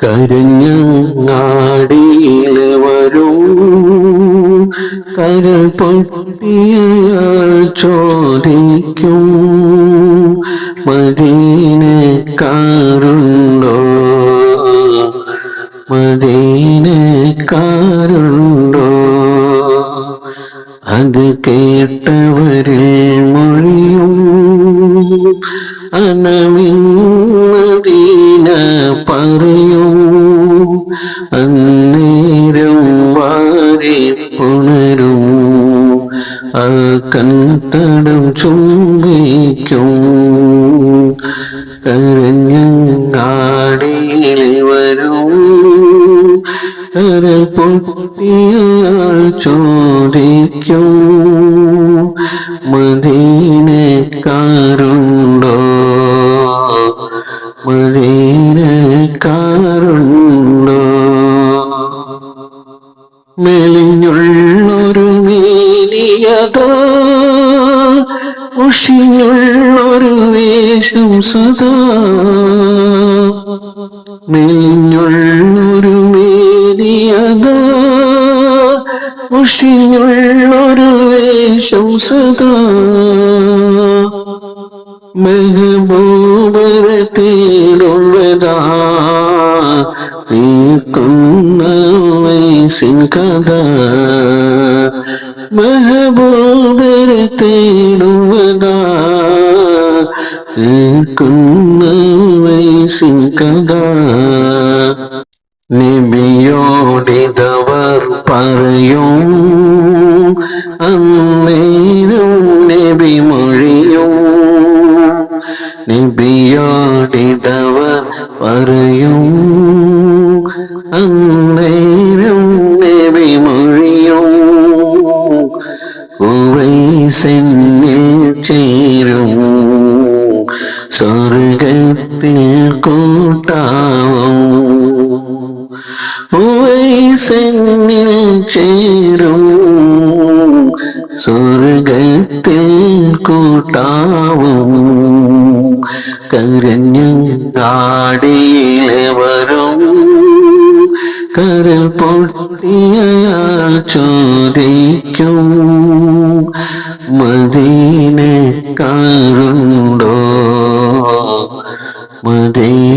കരഞ്ഞങ്ങാടിയിൽ വരും. കരൾ പൊട്ടിയാൽ ചോദിക്കും മദീനക്കാരുണ്ടോ മദീനക്കാരുണ്ടോ അത് കേട്ടവരിൽ പറയും അന്നേരം വാരി പുണരും. ആ കൺതടം ചുംബിക്കും. കരഞ്ഞങ്ങാടിയിൽ വരും. കര പൊട്ടിയാൽ ചോദിക്കും. മദീനക്കാരുണ്ടോ മെലിഞ്ഞുള്ളൊരു മേലിയതോ ഉഷിഞ്ഞുള്ളൊരു വേഷം സദാ മെലിഞ്ഞുള്ളൊരു മേലിയതോ ഉഷിഞ്ഞുള്ളൊരു വേഷം മെഹബൂബരെ നീക്കുന്ന വയസ്സിൻ കഥ മെഹബൂബരെ തേടുവതാ നീക്കുന്ന വയസ്സിൻ കഥ നബിയോടിതവർ പറയും സ്വർഗത്തിൽ കൂട്ടാവും ഉവൈസെന്നിൽ ചേരും. സ്വർഗത്തിൽ കൂട്ടാവും കരഞ്ഞാടിയിലെ വരും കരൽ പൊട്ടിയയാൾ ചോദിക്കും. മദീനക്കാരുണ്ടോ മദീനക്കാരുണ്ടോ?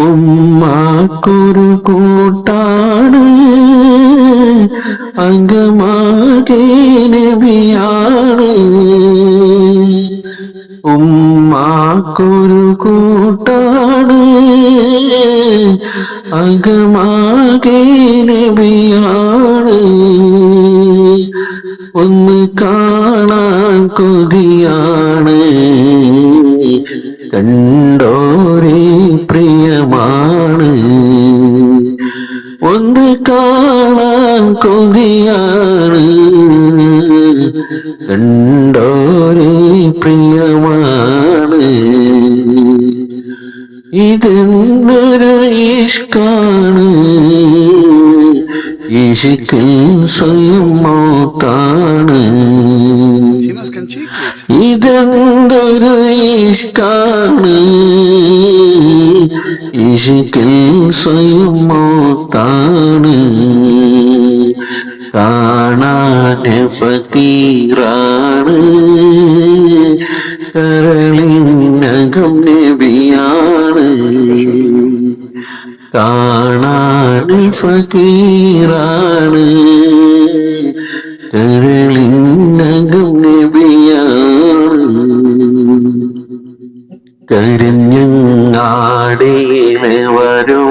ഉമ്മാക്കൊരു കൂട്ടാണ്. അങ്കമാകെ നബിയാണ്. ഉമ്മാക്കൊരു കൂട്ടാണ്. അകമാകെ നബിയാണ്. കൊതിയാണ് കണ്ടോരേ പ്രിയമാണ്. ഒന്ന് കാണാൻ കൊതിയാണ്. കണ്ടോരേ പ്രിയമാണ്. ഇതെന്തൊരു ഇഷ്കാണ്. ഇഷിക്കൽ സ്വയം മൗത്താണ്. ഇതെന്തൊരു ഇഷ്കാണ് ഇഷിക്കൽ സ്വയം മോത്താണ്. കാണാൻ ഫക്കീറാണ് കരളിനകം നബിയാണ്. കാണാൻ ഫക്കീറാണ് കരിഞ്ഞങ്ങാടിയിലെ വരൂ.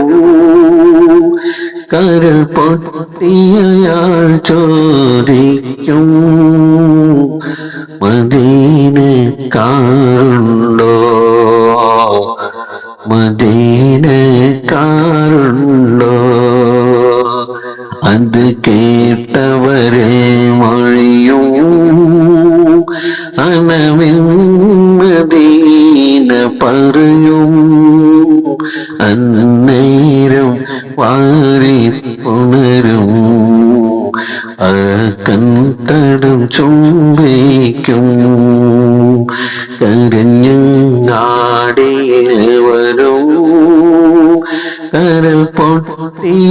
കരൾ പൊട്ടിയയാൾ ചോദിക്കും മദീനക്കാരുണ്ടോ മദീനക്കാരുണ്ടോ അത് കേട്ടവരെ മൊഴിയും അനവിൻ മദീന പറഞ്ഞു അന്നേരം വാരി പുണരും. കണ്ടടും ചുംബിക്കും. കരഞ്ഞാടിയവരും കരൽ പൊട്ടി